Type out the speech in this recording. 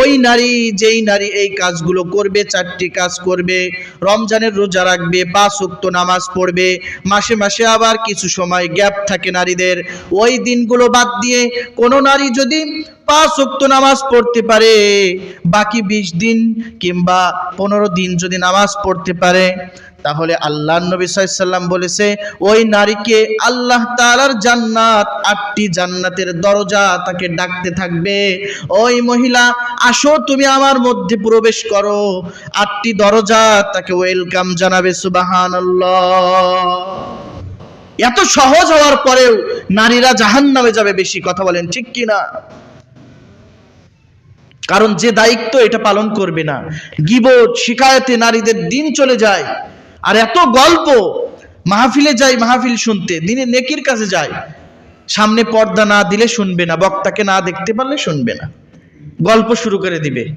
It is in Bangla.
ওই নারী যেই নারী এই কাজগুলো করবে, চারটি কাজ করবে, রমজানের রোজা রাখবে, পাঁচ উক্ত নামাজ পড়বে, মাসে মাসে আবার কিছু সময় গ্যাপ থাকে নারীদের। ওই দিনগুলো বাদ দিয়ে কোনো নারী যদি পাঁচ উক্ত নামাজ পড়তে পারে, বাকি বিশ দিন কিংবা পনেরো দিন যদি নামাজ পড়তে পারে তাহলে আল্লাহ নবী সাল্লাম বলেছে, ওই নারীকে আল্লাহ তাআলার জান্নাত, আটটি জান্নাতের দরজা তাকে ডাকতে থাকবে। ওই মহিলা, আসো তুমি আমার মধ্যে প্রবেশ করো। আটটি দরজা তাকে ওয়েলকাম জানাবে, সুবহানাল্লাহ। এত সহজ হওয়ার পরেও নারীরা জাহান্নামে যাবে বেশি কথা বলেন, ঠিক কি না কারণ যে দায়িত্ব এটা পালন করবে না। গিবত, শিকায়তে নারীদের দিন চলে যায়। আর এত গল্প। মাহফিলে যাই, মাহফিল শুনতে। দিনে নেকির কাছে যায় সামনে পর্দা না দিলে শুনবে না, বক্তাকে না দেখতে পারলে শুনবে না। গল্প শুরু করে দিবে।